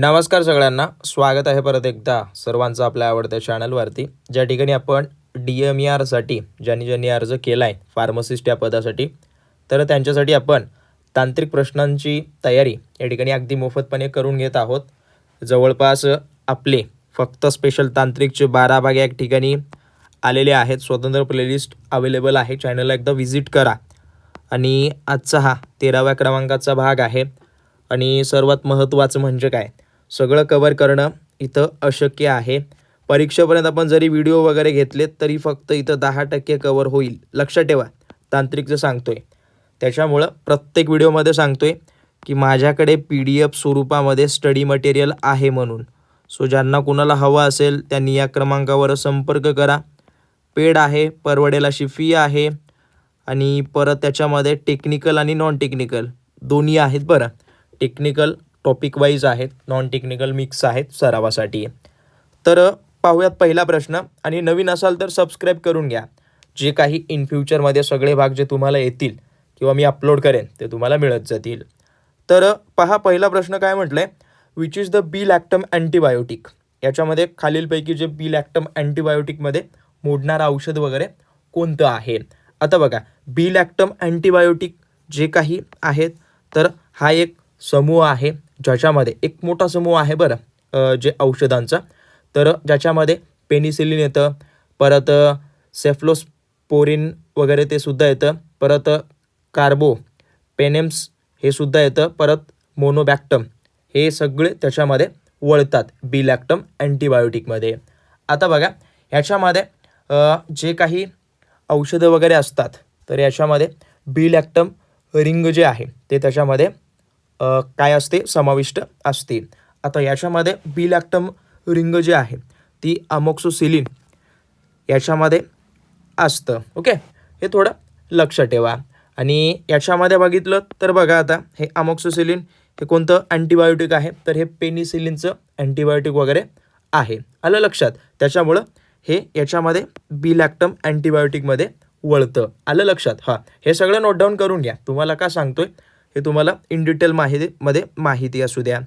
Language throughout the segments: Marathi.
नमस्कार सगळ्यांना. स्वागत आहे परत एकदा सर्वांचं आपल्या आवडत्या चॅनलवरती ज्या ठिकाणी आपण डी एम ई आरसाठी ज्यांनी ज्यांनी अर्ज केला आहे फार्मसिस्ट या पदासाठी तर त्यांच्यासाठी आपण तांत्रिक प्रश्नांची तयारी या ठिकाणी अगदी मोफतपणे करून घेत आहोत. जवळपास आपले फक्त स्पेशल तांत्रिकचे बारा भाग या ठिकाणी आलेले आहेत. स्वतंत्र प्लेलिस्ट अवेलेबल आहे. चॅनलला एकदा व्हिजिट करा. आणि आजचा हा तेराव्या क्रमांकाचा भाग आहे. आणि सर्वात महत्त्वाचं म्हणजे काय? सगळं कवर करणं इथं अशक्य आहे. परीक्षेपर्यंत आपण जरी व्हिडिओ वगैरे घेतलेत तरी फक्त इथं दहा टक्के कवर होईल. लक्षात ठेवा तांत्रिकचं सांगतोय. त्याच्यामुळं प्रत्येक व्हिडिओमध्ये सांगतोय की माझ्याकडे पी डी एफ स्वरूपामध्ये स्टडी मटेरियल आहे म्हणून. सो ज्यांना कुणाला हवं असेल त्यांनी या क्रमांकावर संपर्क करा. पेड आहे परवडेल अशी फी आहे. आणि परत त्याच्यामध्ये टेक्निकल आणि नॉन टेक्निकल दोन्ही आहेत बरं. टेक्निकल टॉपिक वाईज आहेत नॉन टेक्निकल मिक्स आहेत सरावासाठी. तर पाहूयात पहिला प्रश्न आणि नवीन असाल तर सबस्क्राईब करून घ्या. जे काही इन फ्युचरमध्ये सगळे भाग जे तुम्हाला येतील किंवा मी अपलोड करेन ते तुम्हाला मिळत जातील. तर पहा पहिला प्रश्न काय म्हटलं आहे which is the B lactam antibiotic याच्यामध्ये खालीलपैकी जे बी लॅक्टम अँटीबायोटिकमध्ये मोडणारं औषध वगैरे कोणतं आहे? आता बघा बी लॅक्टम अँटीबायोटिक जे काही आहेत तर हा एक समूह आहे. ज्याच्यामध्ये एक मोठा समूह आहे बरं जे औषधांचा. तर ज्याच्यामध्ये पेनिसिलिन येतं परत सेफ्लोस्पोरिन वगैरे ते सुद्धा येतं परत कार्बो पेनेम्स हे सुद्धा येतं परत मोनोबॅक्टम हे सगळे त्याच्यामध्ये वळतात बिलॅक्टम अँटीबायोटिकमध्ये आता बघा ह्याच्यामध्ये जे काही औषधं वगैरे असतात तर याच्यामध्ये बिलॅक्टम रिंग जे आहे ते त्याच्यामध्ये काय असते? समाविष्ट असते. आता याच्यामध्ये बी लॅक्टम रिंग जी आहे ती अमोक्सोसिलिन याच्यामध्ये असतं. ओके हे थोडं लक्ष ठेवा. आणि याच्यामध्ये बघितलं तर बघा आता हे अमोक्सोसिलिन हे कोणतं अँटीबायोटिक आहे? तर हे पेनिसिलिनचं अँटीबायोटिक वगैरे आहे. आलं लक्षात? त्याच्यामुळं हे याच्यामध्ये बी लॅक्टम अँटीबायोटिकमध्ये वळतं. आलं लक्षात? हां. हे सगळं नोट डाऊन करून घ्या. तुम्हाला का सांगतोय? हे तुम्हाला इन डिटेल माहितीमध्ये माहिती असू द्या.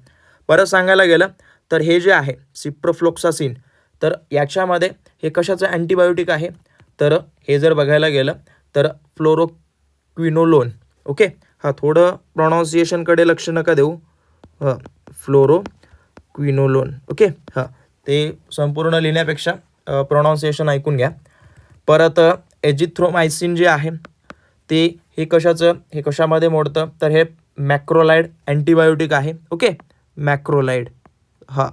परत सांगायला गेलं तर हे जे आहे सिप्रोफ्लोक्सासिन तर याच्यामध्ये हे कशाचं अँटीबायोटिक आहे? तर हे जर बघायला गेलं तर फ्लोरोक्विनोलोन ओके हा थोडं प्रोनाऊन्सिएशनकडे लक्ष नका देऊ. हां फ्लोरो क्विनोलोन ओके हां ते संपूर्ण लिहिण्यापेक्षा प्रोनाऊन्सिएशन ऐकून घ्या. परत एजिथ्रोमायसिन जे आहे ते हे कशाचं? हे कशामध्ये मोडतं? तर हे मॅक्रोलाइड अँटीबायोटिक आहे ओके? मॅक्रोलाइड. हां.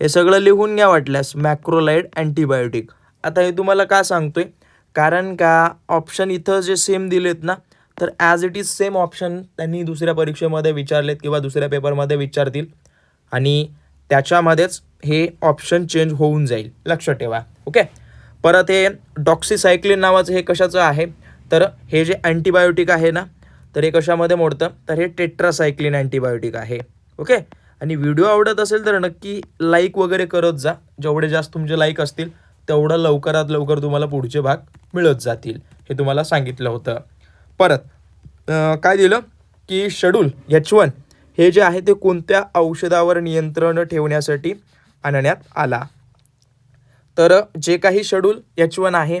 हे सगळं लिहून घ्या वाटल्यास मॅक्रोलाइड अँटीबायोटिक. आता हे तुम्हाला का सांगतोय? कारण का ऑप्शन इथं जे सेम दिलेत ना तर as it is same option त्यांनी दुसऱ्या परीक्षेमध्ये विचारलेत किंवा दुसऱ्या पेपरमध्ये विचारतील. आणि त्याच्यामध्येच हे ऑप्शन चेंज होऊन जाईल. लक्षात ठेवा ओके? परत हे डॉक्सिसायक्लिन नावाचं हे कशाचं आहे? तर हे जे अँटीबायोटिक आहे ना तर हे कशामध्ये मोडतं? तर हे टेट्रासायक्लिन अँटीबायोटिक आहे. ओके? आणि व्हिडिओ आवडत असेल तर नक्की लाईक वगैरे करत जा. जेवढे जास्त तुमचे लाईक असतील तेवढं लवकरात लवकर तुम्हाला पुढचे भाग मिळत जातील हे तुम्हाला सांगितलं होतं. परत काय दिलं? की शेड्यूल एच वन हे जे आहे ते कोणत्या औषधावर नियंत्रण ठेवण्यासाठी आणण्यात आला? तर जे काही शेड्यूल एच वन आहे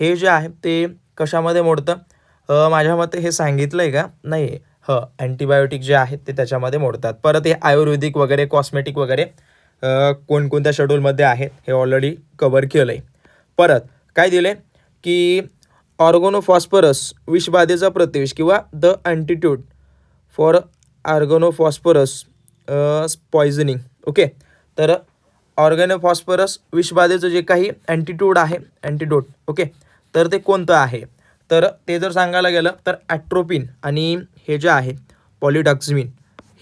हे जे आहे ते कशामध्ये मोडतं? माझ्या मते हे सांगितलं आहे का? नाही. ह अँटीबायोटिक जे आहेत ते त्याच्यामध्ये मोडतात. परत हे आयुर्वेदिक वगैरे कॉस्मेटिक वगैरे कोणकोणत्या शेड्यूलमध्ये आहेत हे ऑलरेडी कवर केलं आहे परत काय दिलं आहे की ऑर्गोनोफॉस्फरस विषबाधेचा प्रतिवेश किंवा the antidote for organophosphorus poisoning okay तर ऑर्गॅनोफॉस्फरस विषबाधेचं जे काही अँटीट्यूड आहे अँटीडोट ओके तर ते कोणतं आहे? तर ते जर सांगायला गेलं तर ॲट्रोपिन आणि हे जे आहे पॉलिडॉक्झमिन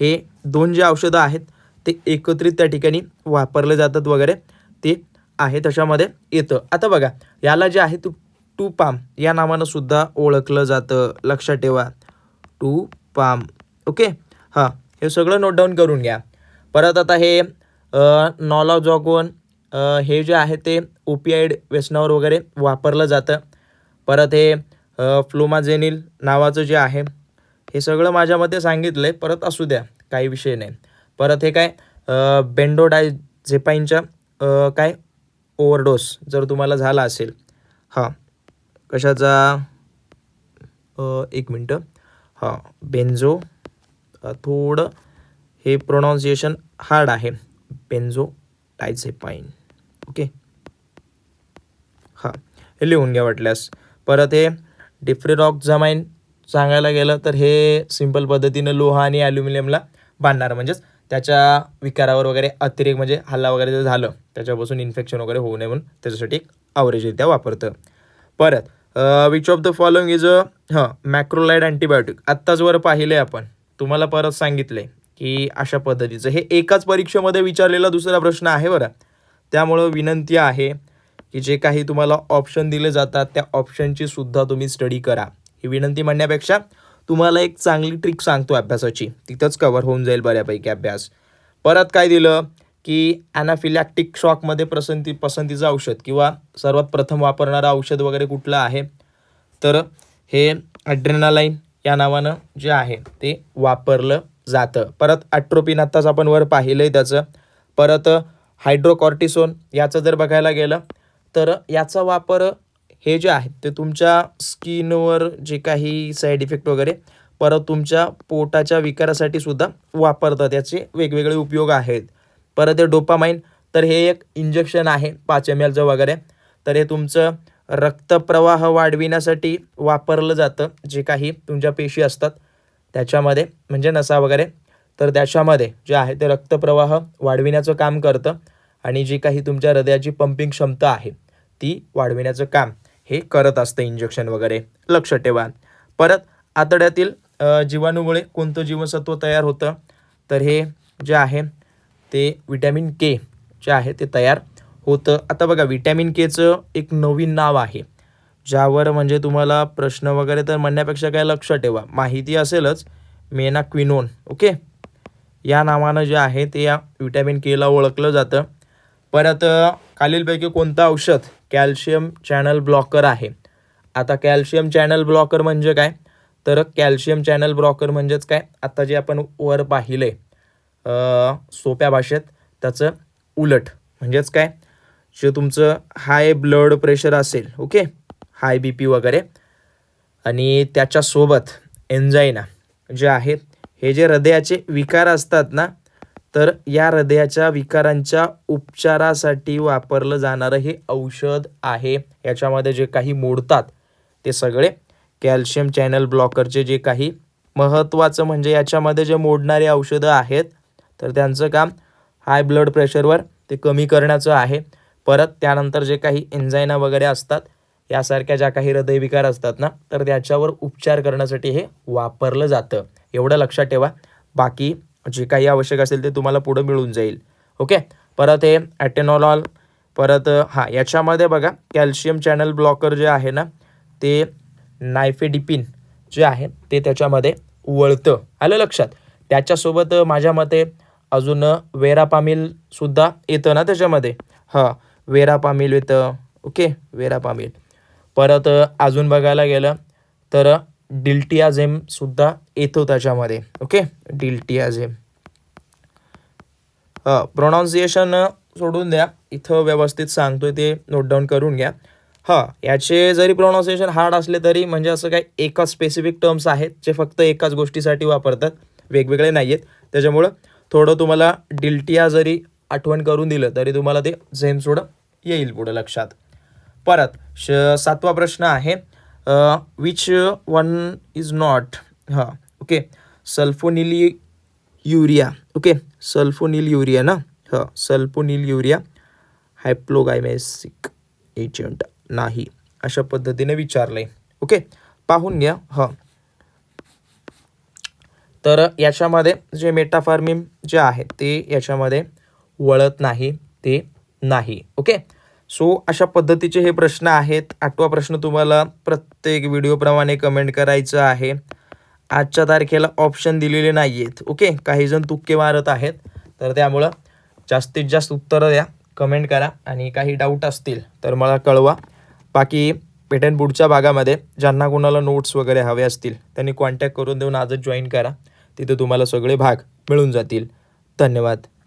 हे दोन जे औषधं आहेत ते एकत्रित त्या ठिकाणी वापरले जातात वगैरे ते आहे त्याच्यामध्ये येतं. आता बघा याला जे आहे तू टू पाम या नावानं सुद्धा ओळखलं जातं. लक्षात ठेवा टू पाम ओके हां हे सगळं नोट डाऊन करून घ्या. परत आता हे नॉलॉजॉगोन हे जे आहे ते ओपिआयड व्यसनावर वगैरे वापरलं जातं. परत हे फ्लोमाझेनिल नावाचं जे आहे हे सगळं माझ्या मते सांगितलं आहे परत असू द्या काही विषय नाही. परत हे काय बेंडोडाय झेपाईनच्या काय ओव्हरडोस जर तुम्हाला झाला असेल. हां कशाचा एक मिनटं. हां बेंझो थोडं हे प्रोनाऊन्सिएशन हार्ड आहे. Benzothiazepine okay. हां हे लिहून घ्या वाटल्यास. परत हे डिफ्रिरॉक्झामाइन सांगायला गेलं तर हे सिंपल पद्धतीनं लोहा आणि ॲल्युमिनियमला बांधणार. म्हणजेच त्याच्या विकारावर वगैरे अतिरेक म्हणजे हल्ला वगैरे जर झालं त्याच्यापासून इन्फेक्शन वगैरे होऊ नये म्हणून त्याच्यासाठी एक आवरेजरित्या वापरतं. परत which of the following is a हां मॅक्रोलाइड अँटीबायोटिक आत्ताच वर पाहिले आपण. तुम्हाला परत सांगितले की अशा पद्धतीचं. हे एकाच परीक्षेमध्ये विचारलेला दुसरा प्रश्न आहे बरं. त्यामुळं विनंती आहे की जे काही तुम्हाला ऑप्शन दिले जातात त्या ऑप्शनची सुद्धा तुम्ही स्टडी करा. ही विनंती म्हणण्यापेक्षा तुम्हाला एक चांगली ट्रिक सांगतो अभ्यासाची. तिथंच कवर होऊन जाईल बऱ्यापैकी अभ्यास. परत काय दिलं? की ॲनाफिलॅक्टिक शॉकमध्ये पसंती पसंतीचं औषध किंवा सर्वात प्रथम वापरणारं औषध वगैरे कुठलं आहे? तर हे ॲड्रेनालाईन या नावानं जे आहे ते वापरलं जातं. परत ॲट्रोपिन आत्ताच आपण वर पाहिलं आहे त्याचं. परत हायड्रोकॉर्टिसोन याचं जर बघायला गेलं तर याचा वापर हे जे आहे ते तुमच्या स्किनवर जे काही साईड इफेक्ट वगैरे परत तुमच्या पोटाच्या विकारासाठी सुद्धा वापरतात. याचे वेगवेगळे उपयोग आहेत. परत हे डोपामाइन तर हे एक इंजेक्शन आहे पाच एम एलचं वगैरे. तर हे तुमचं रक्तप्रवाह वाढविण्यासाठी वापरलं जातं जे काही तुमच्या पेशी असतात. त्याच्यामध्ये म्हणजे नसा वगैरे. तर त्याच्यामध्ये जे आहे ते रक्तप्रवाह वाढविण्याचं काम करतं. आणि जी काही तुमच्या हृदयाची पंपिंग क्षमता आहे ती वाढविण्याचं काम हे करत असतं इंजेक्शन वगैरे. लक्ष ठेवा. परत आतड्यातील जीवाणूमुळे कोणतं जीवनसत्व तयार होतं तर हे जे आहे ते विटॅमिन के जे आहे ते तयार होतं. आता बघा विटॅमिन केचं एक नवीन नाव आहे ज्यावर म्हणजे तुम्हाला प्रश्न वगैरे तर म्हणण्यापेक्षा काय लक्ष ठेवा. माहिती असेलच मेना क्विनोन ओके? या नावानं जे आहे ते या विटॅमिन केला ओळखलं जातं. परत खालीलपैकी कोणतं औषध कॅल्शियम चॅनल ब्लॉकर आहे? आता कॅल्शियम चॅनल ब्लॉकर म्हणजे काय? तर कॅल्शियम चॅनल ब्लॉकर म्हणजेच काय? आता जे आपण वर पाहिलं आहे सोप्या भाषेत त्याचं उलट म्हणजेच काय? जे तुमचं हाय ब्लड प्रेशर असेल ओके हाय बी पी वगैरे. आणि त्याच्यासोबत एन्झायना जे आहेत हे जे हृदयाचे विकार असतात ना तर या हृदयाच्या विकारांच्या उपचारासाठी वापरलं जाणारं हे औषध आहे. याच्यामध्ये जे काही मोडतात ते सगळे कॅल्शियम चॅनल ब्लॉकरचे जे काही महत्त्वाचं म्हणजे याच्यामध्ये जे मोडणारे औषधं आहेत तर त्यांचं काम हाय ब्लड प्रेशरवर ते कमी करण्याचं आहे. परत त्यानंतर जे काही एन्झायना वगैरे असतात यासारख्या ज्या काही हृदयविकार असतात ना तर त्याच्यावर उपचार करण्यासाठी हे वापरलं जातं. एवढं लक्षात ठेवा. बाकी जे काही आवश्यक असेल ते तुम्हाला पुढं मिळून जाईल. ओके परत हे ॲटेनॉलॉल परत हां याच्यामध्ये बघा कॅल्शियम चॅनल ब्लॉकर जे आहे ना ते नायफेडिपिन जे आहे ते त्याच्यामध्ये वळतं. आलं लक्षात? त्याच्यासोबत माझ्या मते अजून वेरापामिलसुद्धा येतं ना त्याच्यामध्ये? हां वेरापामिल येतं. Okay verapamil. परत अजून बघायला गेलं तर डिल्टियाझेमसुद्धा येतो त्याच्यामध्ये. ओके? डिल्टियाझेम. हां प्रोनाऊन्सिएशन सोडून द्या. इथं व्यवस्थित सांगतोय ते नोट डाऊन करून घ्या. हां याचे जरी प्रोनाऊन्सिएशन हार्ड असले तरी म्हणजे असं काही एका स्पेसिफिक टर्म्स आहेत जे फक्त एकाच गोष्टीसाठी वापरतात. वेगवेगळे नाही आहेत त्याच्यामुळं थोडं तुम्हाला डिल्टिया जरी आठवण करून दिलं तरी तुम्हाला ते झेम सोडं येईल पुढं लक्षात. परत श सातवा प्रश्न आहे. विच वन इज नॉट हां okay sulfonylurea okay sulfonylurea ना? हां सल्फोनिल युरिया हायप्लोगायमेसिक एजंट नाही. अशा पद्धतीने विचारलं आहे ओके पाहून घ्या. हां. तर याच्यामध्ये जे मेटाफार्मिम जे आहे ते याच्यामध्ये वळत नाही ते नाही. ओके सो अशा पद्धतीचे हे प्रश्न आहेत. आठवा प्रश्न तुम्हाला प्रत्येक व्हिडिओप्रमाणे कमेंट करायचं आहे. आजच्या तारखेला ऑप्शन दिलेले नाही आहेत ओके काही जण तुक्के मारत आहेत. तर त्यामुळं जास्तीत जास्त उत्तरं द्या. कमेंट करा. आणि काही डाऊट असतील तर मला कळवा. बाकी भेटेन पुढच्या भागामध्ये ज्यांना कोणाला नोट्स वगैरे हवे असतील त्यांनी कॉन्टॅक्ट करून देऊन आजच जॉईन करा. तिथे तुम्हाला सगळे भाग मिळून जातील. धन्यवाद.